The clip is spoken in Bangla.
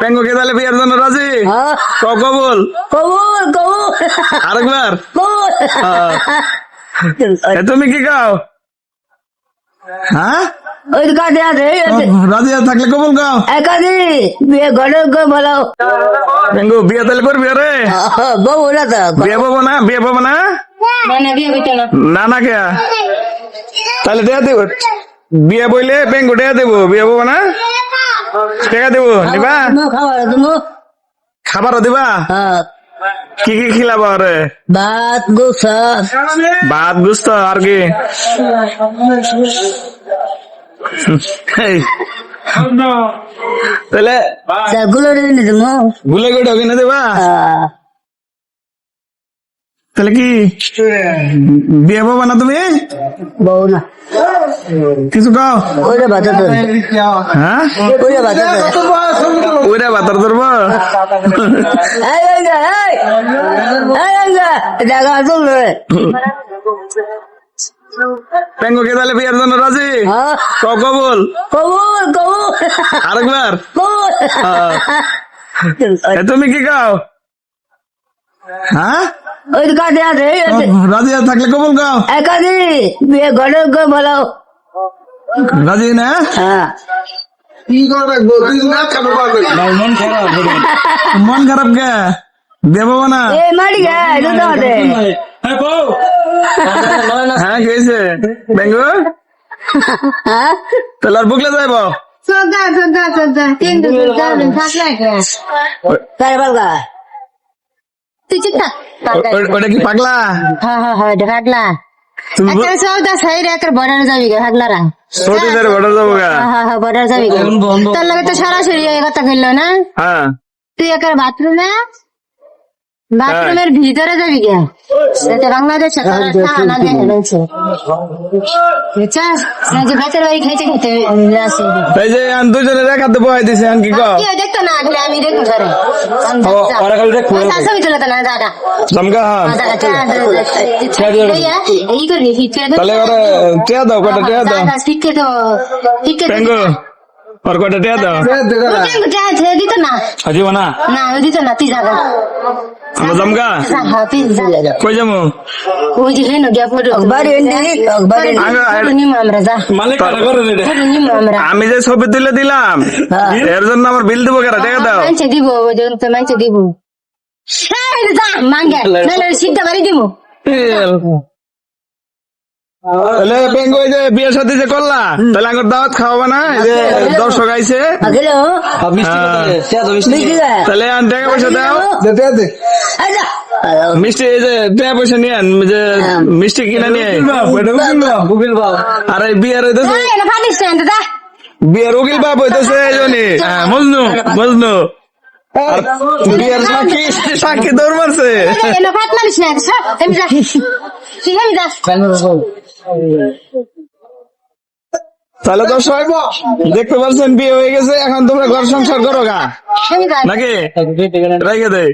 পেঙ্গুকে তাহলে বিয়ের জন্য রাজি? হ্যাঁ। কবুল কবুল কবুল। আরেকবার? হ্যাঁ। তুমি কি খাও? হ্যাঁ? ওই কাজে আছে রাজি থাকলে কবুল খাও। একাদি বিয়ে ঘরে গো বলো। পেঙ্গু বিয়ে তাহলে করবি রে বউ না তো। বিয়ে পাবো না বিয়ে পাবো না? না। না না কে? তাহলে দেয়া দেবো। বিয়ে বইলে পেঙ্গু দেয়া দেবো বিয়ে পাবো না? টাকা দেবো খাবারও দিবা? হ্যাঁ। কি কি খিলাবো রে ভাত গোসা। ভাত গুস্ত আর কি? তাহলে গুলো গুলো তুমি গুলে গুলে কিনে দেবা? তাহলে কি বিয়ে পাবো না তুমি? বউ না। কিছু ওইটা তো হ্যাঁ? ওইটা ওইটা এই এই! এই জায়গা রে তাহলে বিয়ের জন্য রাজি? হ্যাঁ। ক কবুল? কবুল কবুল। আরেকবার? কবুল। তুমি কি খাও হ্যাঁ? ওই কাজে আছে রাজি থাকলে কবুল খাও একাদি বিয়ে ঘরে গো বলো। রাজি না? হ্যাঁ। মন খারাপ কে? দেবো না। হ্যাঁ গেছে বেঙ্গু আর বুকলে যাইব? চোদ্দা চোদ্দা চোদ্দা তিন দুপুর চার থাকলে কার বালকা তুই চুপ থাক ওটা কি পাগলা? হ্যাঁ হ্যাঁ হ্যাঁ তুমি একটা চৌদা সাইড একটা বর্ডার যাবি গে হাগলারা সতীদের ঘটে যাব গা। হ্যাঁ হ্যাঁ হ্যাঁ বর্ডার যাবি গে। তোর লগে তো সরাসরি এই কথা কইলো না? হ্যাঁ। তুই একার বাথরুমে? বাথরুমের ভিতরে যাবি গে? এটা বাংলাদেশ না দেখে রয়েছে। বুঝছস করে ওরা কটা টিয়া দাও দিত না না না দিত না তুই যাব আমরা কই যাব ওই যে হেন গিয়া আমরা যা মালিক আমি যে ছবি তুলে দিলাম। এর জন্য আমার বিল দেবো কেন টিয়া দাও মানছে দিব ওই যে তো মানছে দিব এই যা মাঙ্গে নালে সিদ্ধা বাড়ি দিব তাহলে এই যে বিয়ে সাথে যে করলা তাহলে আমার দাওয়াত খাওয়াবা না? এই যে দর্শক আইছে। হ্যাঁ। তাহলে আন টাকা পয়সা দাও। আচ্ছা মিষ্টি এই যে টাকা পয়সা নিয়ে আন যে মিষ্টি কিনে নিয়ে আর এই বিয়ের হইতেছে বিয়ের উকিল বাপ হইতেছে এই জন্যে। হ্যাঁ মজনু মজনু। বিয়ের সাক্ষী সাক্ষী দৌড় মারছে। তাহলে দর্শক দেখতে পাচ্ছেন বিয়ে হয়ে গেছে এখন তোমরা ঘর সংসার করো গা। নাকি? রেখে দেয়